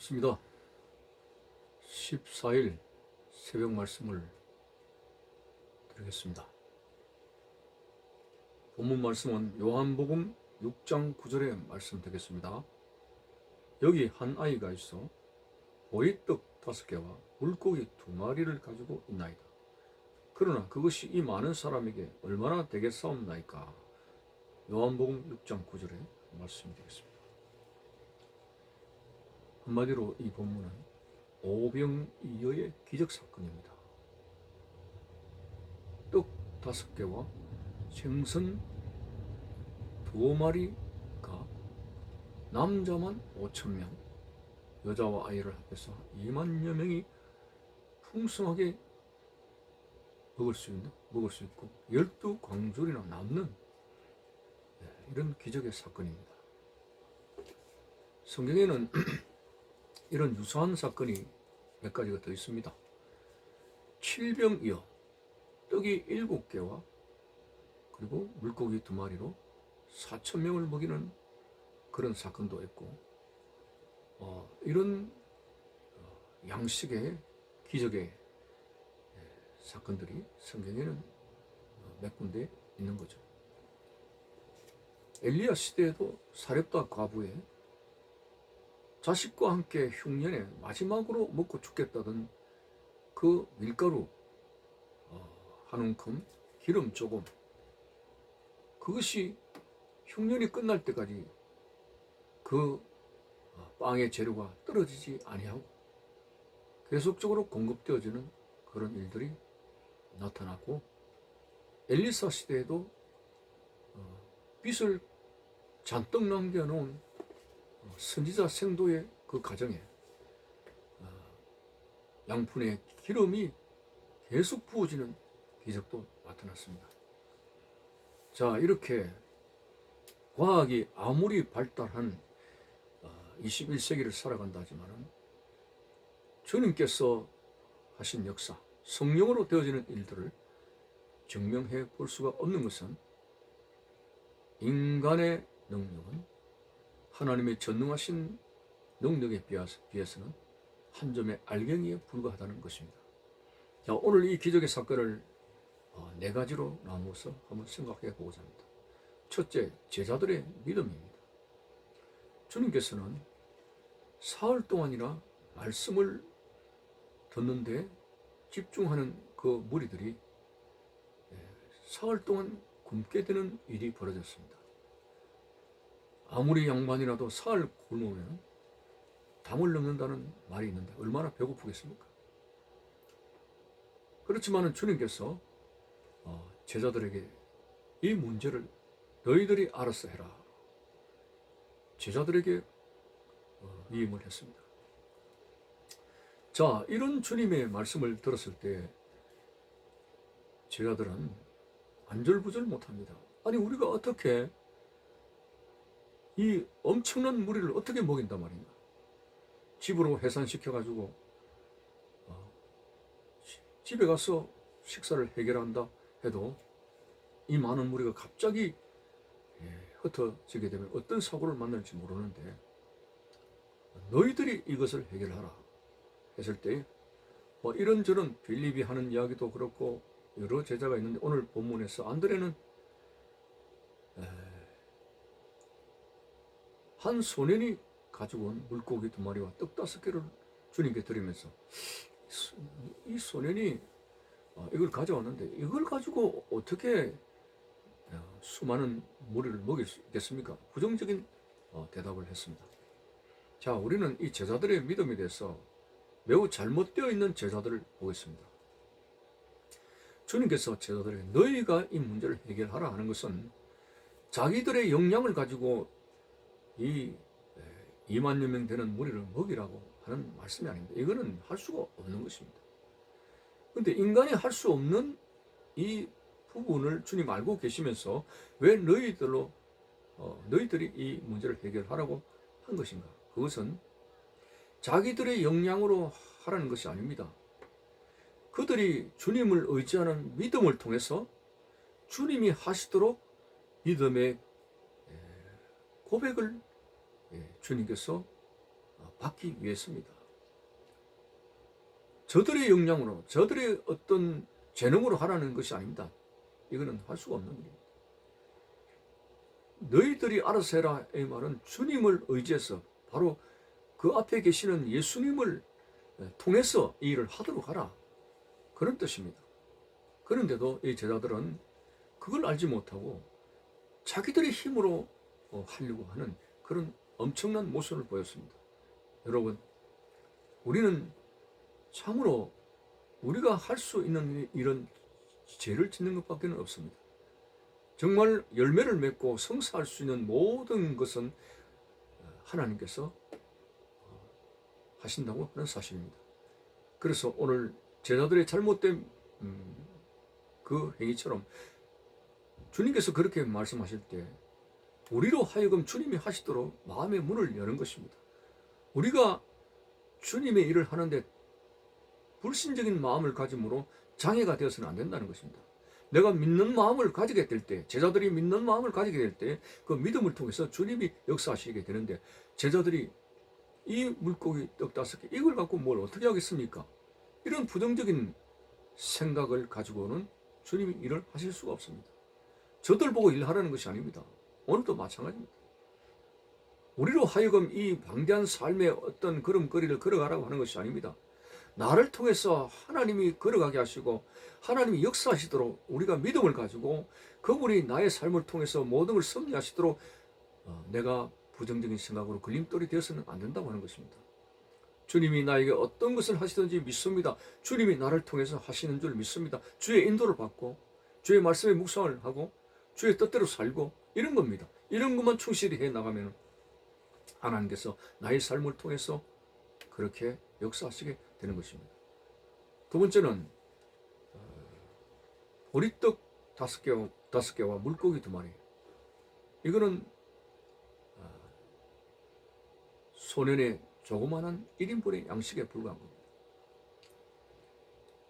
맞습니다. 14일 새벽 말씀을 드리겠습니다. 본문 말씀은 요한복음 6장 9절의 말씀 되겠습니다. 여기 한 아이가 있어 보이떡 다섯 개와 물고기 두 마리를 가지고 있나이다. 그러나 그것이 이 많은 사람에게 얼마나 되겠사옵나이까? 요한복음 6장 9절의 말씀이 되겠습니다. 한마디로 이 본문은 오병이어의 기적 사건입니다. 떡 다섯 개와 생선 두 마리가 남자만 5천 명, 여자와 아이를 합해서 2만여 명이 풍성하게 먹을 수 있는, 먹을 수 있고 열두 광줄이나 남는 네, 이런 기적의 사건입니다. 성경에는 이런 유사한 사건이 몇 가지가 더 있습니다. 칠병이어 떡이 일곱 개와 그리고 물고기 두 마리로 사천 명을 먹이는 그런 사건도 있고 어, 이런 어, 양식의 기적의 예, 사건들이 성경에는 어, 몇 군데 있는 거죠. 엘리야 시대에도 사렙다 과부의 자식과 함께 흉년에 마지막으로 먹고 죽겠다던 그 밀가루 어, 한 움큼 기름 조금 그것이 흉년이 끝날 때까지 그 어, 빵의 재료가 떨어지지 아니하고 계속적으로 공급되어지는 그런 일들이 나타났고 엘리사 시대에도 어, 빛을 잔뜩 남겨놓은 어, 선지자 생도의 그 가정에 어, 양푼의 기름이 계속 부어지는 기적도 나타났습니다. 자, 이렇게 과학이 아무리 발달한 21세기를 살아간다 하지만은 주님께서 하신 역사, 성령으로 되어지는 일들을 증명해 볼 수가 없는 것은 인간의 능력은 하나님의 전능하신 능력에 비해서는 한 점의 알갱이에 불과하다는 것입니다. 자, 오늘 이 기적의 사건을 어, 네 가지로 나누어서 한번 생각해 보고자 합니다. 첫째, 제자들의 믿음입니다. 주님께서는 사흘 동안이나 말씀을 듣는데 집중하는 그 무리들이 예, 사흘 동안 굶게 되는 일이 벌어졌습니다. 아무리 양반이라도 사흘 굶으면 담을 넘는다는 말이 있는데 얼마나 배고프겠습니까? 그렇지만 주님께서 어, 제자들에게 이 문제를 너희들이 알아서 해라. 제자들에게 어, 위임을 했습니다. 자, 이런 주님의 말씀을 들었을 때 제자들은 안절부절 못합니다. 아니 우리가 어떻게 이 엄청난 무리를 어떻게 먹인단 말인가? 집으로 해산시켜가지고 어, 집에 가서 식사를 해결한다 해도 이 많은 무리가 갑자기 예, 흩어지게 되면 어떤 사고를 만날지 모르는데 너희들이 이것을 해결하라 했을 때 뭐 이런저런 빌립이 하는 이야기도 그렇고 여러 제자가 있는데 오늘 본문에서 안드레는 한 소년이 가지고 온 물고기 두 마리와 떡 다섯 개를 주님께 드리면서 이 소년이 어, 이걸 가져왔는데 이걸 가지고 어떻게 어, 수많은 무리를 먹일 수 있겠습니까? 부정적인 어, 대답을 했습니다. 자, 우리는 이 제자들의 믿음에 대해서 매우 잘못되어 있는 제자들을 보겠습니다. 주님께서 제자들에게 너희가 이 문제를 해결하라 하는 것은 자기들의 역량을 가지고 이 2만여 명 되는 무리를 먹이라고 하는 말씀이 아닙니다. 이거는 할 수가 없는 것입니다. 근데 인간이 할 수 없는 이 부분을 주님 알고 계시면서 왜 너희들로 어, 너희들이 이 문제를 해결하라고 한 것인가? 그것은 자기들의 역량으로 하라는 것이 아닙니다. 그들이 주님을 의지하는 믿음을 통해서 주님이 하시도록 믿음의 고백을 예, 주님께서 받기 위해서입니다. 저들의 역량으로, 저들의 어떤 재능으로 하라는 것이 아닙니다. 이거는 할 수가 없는 일입니다. 너희들이 알아서 해라 이 말은 주님을 의지해서 바로 그 앞에 계시는 예수님을 통해서 이 일을 하도록 하라 그런 뜻입니다. 그런데도 이 제자들은 그걸 알지 못하고 자기들의 힘으로 어, 하려고 하는 그런 엄청난 모습을 보였습니다. 여러분, 우리는 참으로 우리가 할 수 있는 이런 죄를 짓는 것밖에 없습니다. 정말 열매를 맺고 성사할 수 있는 모든 것은 하나님께서 하신다고 하는 사실입니다. 그래서 오늘 제자들의 잘못된 음, 그 행위처럼 주님께서 그렇게 말씀하실 때 우리로 하여금 주님이 하시도록 마음의 문을 여는 것입니다. 우리가 주님의 일을 하는데 불신적인 마음을 가짐으로 장애가 되어서는 안 된다는 것입니다. 내가 믿는 마음을 가지게 될 때, 제자들이 믿는 마음을 가지게 될 때, 그 믿음을 통해서 주님이 역사하시게 되는데, 제자들이 이 물고기 떡 다섯 개, 이걸 갖고 뭘 어떻게 하겠습니까? 이런 부정적인 생각을 가지고는 주님이 일을 하실 수가 없습니다. 저들 보고 일하라는 것이 아닙니다. 오늘도 마찬가지입니다. 우리로 하여금 이 방대한 삶의 어떤 걸음거리를 걸어가라고 하는 것이 아닙니다. 나를 통해서 하나님이 걸어가게 하시고 하나님이 역사하시도록 우리가 믿음을 가지고 그분이 나의 삶을 통해서 모든 걸 섭리하시도록 어, 내가 부정적인 생각으로 걸림돌이 되어서는 안 된다고 하는 것입니다. 주님이 나에게 어떤 것을 하시든지 믿습니다. 주님이 나를 통해서 하시는 줄 믿습니다. 주의 인도를 받고 주의 말씀에 묵상을 하고 주의 뜻대로 살고 이런 겁니다. 이런 것만 충실히 해 나가면 하나님께서 나의 삶을 통해서 그렇게 역사하시게 되는 것입니다. 두 번째는 어, 보리떡 다섯 개와 다섯 개와 물고기 두 마리. 이거는 어, 소년의 조그마한 1인분의 양식에 불과한 겁니다.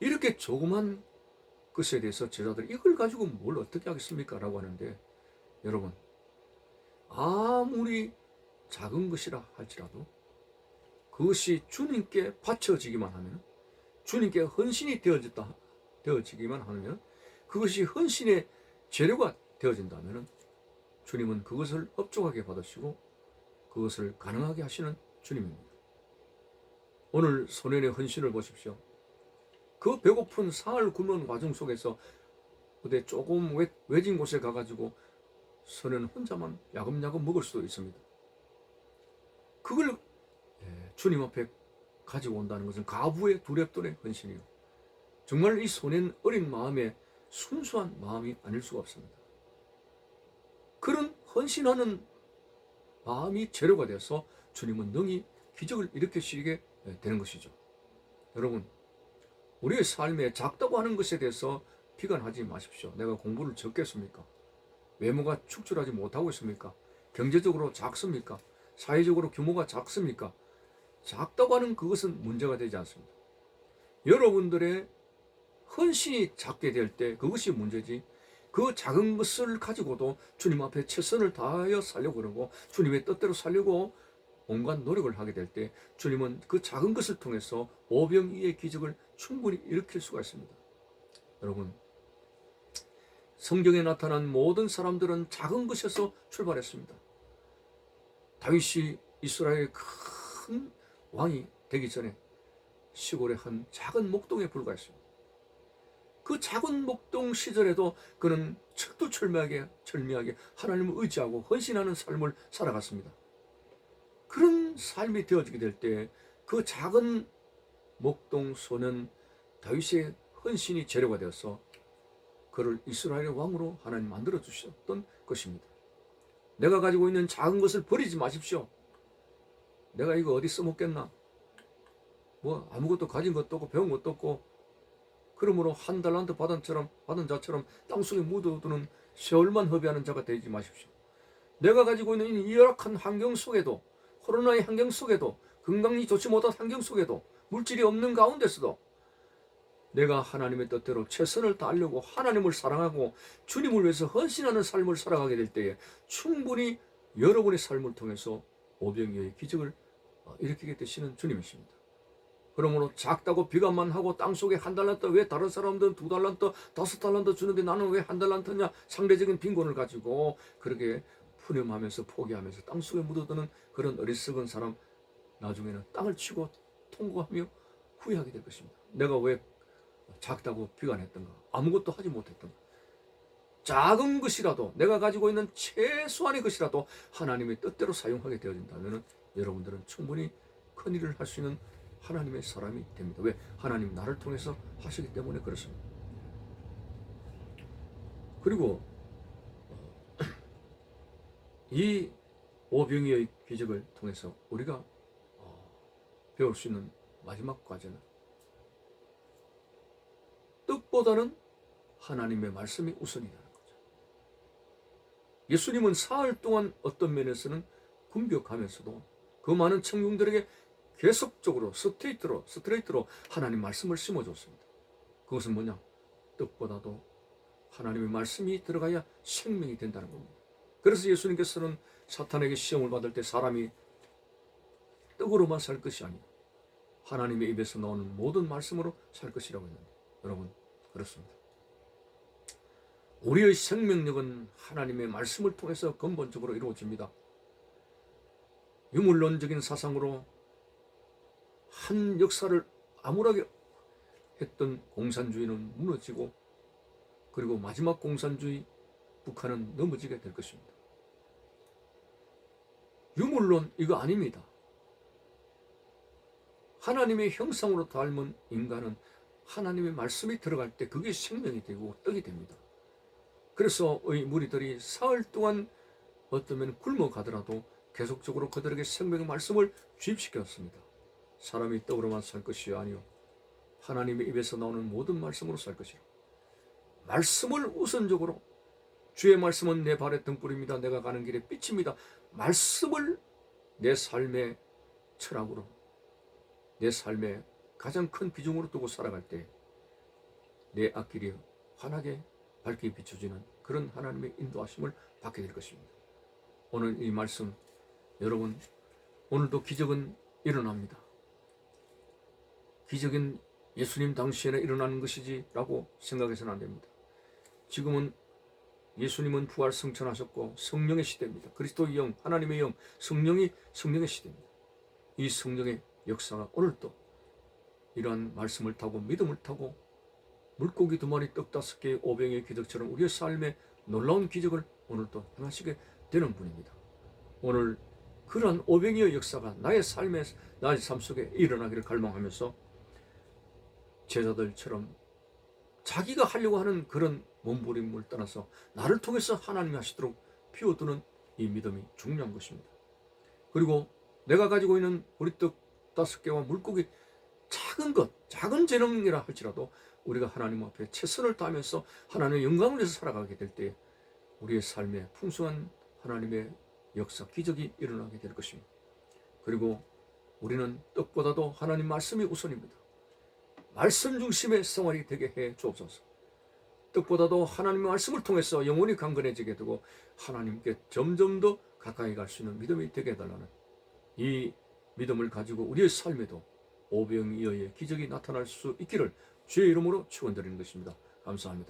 이렇게 조그만 것에 대해서 제자들이 이걸 가지고 뭘 어떻게 하겠습니까? 라고 하는데 여러분 아무리 작은 것이라 할지라도 그것이 주님께 바쳐지기만 하면 주님께 헌신이 되어졌다 되어지기만 하면 그것이 헌신의 재료가 되어진다면 주님은 그것을 업종하게 받으시고 그것을 가능하게 하시는 주님입니다. 오늘 소년의 헌신을 보십시오. 그 배고픈 사흘 굶는 과정 속에서 어디 조금 외, 외진 곳에 가가지고 소년 혼자만 야금야금 먹을 수도 있습니다. 그걸 예, 주님 앞에 가지고 온다는 것은 가부의 두렵돈의 헌신이요. 정말 이 소년 어린 마음에 순수한 마음이 아닐 수가 없습니다. 그런 헌신하는 마음이 재료가 되어서 주님은 능히 기적을 일으키시게 되는 것이죠. 여러분, 우리의 삶에 작다고 하는 것에 대해서 비관하지 마십시오. 내가 공부를 적겠습니까? 외모가 축출하지 못하고 있습니까? 경제적으로 작습니까? 사회적으로 규모가 작습니까? 작다고 하는 그것은 문제가 되지 않습니다. 여러분들의 헌신이 작게 될 때 그것이 문제지. 그 작은 것을 가지고도 주님 앞에 최선을 다하여 살려고 그러고 주님의 뜻대로 살려고 온갖 노력을 하게 될 때 주님은 그 작은 것을 통해서 오병이의 기적을 충분히 일으킬 수가 있습니다. 여러분, 성경에 나타난 모든 사람들은 작은 것에서 출발했습니다. 다윗이 이스라엘의 큰 왕이 되기 전에 시골의 한 작은 목동에 불과했습니다. 그 작은 목동 시절에도 그는 철두철미하게 철미하게 하나님을 의지하고 헌신하는 삶을 살아갔습니다. 그런 삶이 되어지게 될 때 그 작은 목동 소는 다윗의 헌신이 재료가 되어서 그를 이스라엘의 왕으로 하나님 만들어 주셨던 것입니다. 내가 가지고 있는 작은 것을 버리지 마십시오. 내가 이거 어디 써먹겠나? 뭐 아무것도 가진 것도 없고 배운 것도 없고 그러므로 한 달란트 받은 처럼 받은 자처럼 땅속에 묻어두는 세월만 허비하는 자가 되지 마십시오. 내가 가지고 있는 이 열악한 환경 속에도 코로나의 환경 속에도 건강이 좋지 못한 환경 속에도 물질이 없는 가운데서도 내가 하나님의 뜻대로 최선을 다하려고 하나님을 사랑하고 주님을 위해서 헌신하는 삶을 살아가게 될 때에 충분히 여러분의 삶을 통해서 오병이의 기적을 어, 일으키게 되시는 주님이십니다. 그러므로 작다고 비관만 하고 땅 속에 한 달란트 왜 다른 사람들은 두 달란트 다섯 달란트 주는데 나는 왜 한 달란트냐 상대적인 빈곤을 가지고 그렇게 푸념하면서 포기하면서 땅 속에 묻어드는 그런 어리석은 사람 나중에는 땅을 치고 통고하며 후회하게 될 것입니다. 내가 왜 작다고 비관했던 가 아무것도 하지 못했던 가 작은 것이라도 내가 가지고 있는 최소한의 것이라도 하나님의 뜻대로 사용하게 되어진다면 여러분들은 충분히 큰 일을 할 수 있는 하나님의 사람이 됩니다. 왜? 하나님 나를 통해서 하시기 때문에 그렇습니다. 그리고 어, 이 오병이의 기적을 통해서 우리가 어, 배울 수 있는 마지막 과제는 뜻보다는 하나님의 말씀이 우선이라는 거죠. 예수님은 사흘 동안 어떤 면에서는 궁벽하면서도 그 많은 청중들에게 계속적으로 스트레이트로 스트레이트로 하나님 말씀을 심어줬습니다. 그것은 뭐냐? 뜻보다도 하나님의 말씀이 들어가야 생명이 된다는 겁니다. 그래서 예수님께서는 사탄에게 시험을 받을 때 사람이 떡으로만 살 것이 아니고 하나님의 입에서 나오는 모든 말씀으로 살 것이라고 했는데 여러분 그렇습니다. 우리의 생명력은 하나님의 말씀을 통해서 근본적으로 이루어집니다. 유물론적인 사상으로 한 역사를 암울하게 했던 공산주의는 무너지고 그리고 마지막 공산주의 북한은 넘어지게 될 것입니다. 유물론 이거 아닙니다. 하나님의 형상으로 닮은 인간은 하나님의 말씀이 들어갈 때 그게 생명이 되고 떡이 됩니다. 그래서 의 무리들이 사흘 동안 어쩌면 굶어가더라도 계속적으로 그들에게 생명의 말씀을 주입시켰습니다. 사람이 떡으로만 살 것이 아니요 하나님의 입에서 나오는 모든 말씀으로 살 것이라. 말씀을 우선적으로 주의 말씀은 내 발의 등불입니다. 내가 가는 길에 빛입니다. 말씀을 내 삶의 철학으로 내 삶의 가장 큰 비중으로 두고 살아갈 때 내 앞길이 환하게 밝게 비춰지는 그런 하나님의 인도하심을 받게 될 것입니다. 오늘 이 말씀 여러분 오늘도 기적은 일어납니다. 기적은 예수님 당시에는 일어나는 것이지라고 생각해서는 안 됩니다. 지금은 예수님은 부활 승천하셨고 성령의 시대입니다. 그리스도의 영, 하나님의 영, 성령이 성령의 시대입니다. 이 성령의 역사가 오늘도 이러한 말씀을 타고 믿음을 타고 물고기 두 마리 떡 다섯 개의 오병의 기적처럼 우리의 삶에 놀라운 기적을 오늘도 행하시게 되는 분입니다. 오늘 그러한 오병이의 역사가 나의 삶에 나의 삶 속에 일어나기를 갈망하면서 제자들처럼 자기가 하려고 하는 그런 몸부림을 떠나서 나를 통해서 하나님이 하시도록 피워두는 이 믿음이 중요한 것입니다. 그리고 내가 가지고 있는 보리떡 다섯 개와 물고기 작은 것, 작은 재능이라 할지라도 우리가 하나님 앞에 최선을 다하면서 하나님의 영광을 위해서 살아가게 될 때 우리의 삶에 풍성한 하나님의 역사, 기적이 일어나게 될 것입니다. 그리고 우리는 떡보다도 하나님 말씀이 우선입니다. 말씀 중심의 생활이 되게 해 주옵소서. 뜻보다도 하나님의 말씀을 통해서 영혼이 강건해지게 되고 하나님께 점점 더 가까이 갈 수 있는 믿음이 되게 해달라는 이 믿음을 가지고 우리의 삶에도 오병이어의 기적이 나타날 수 있기를 주의 이름으로 축원드리는 것입니다. 감사합니다.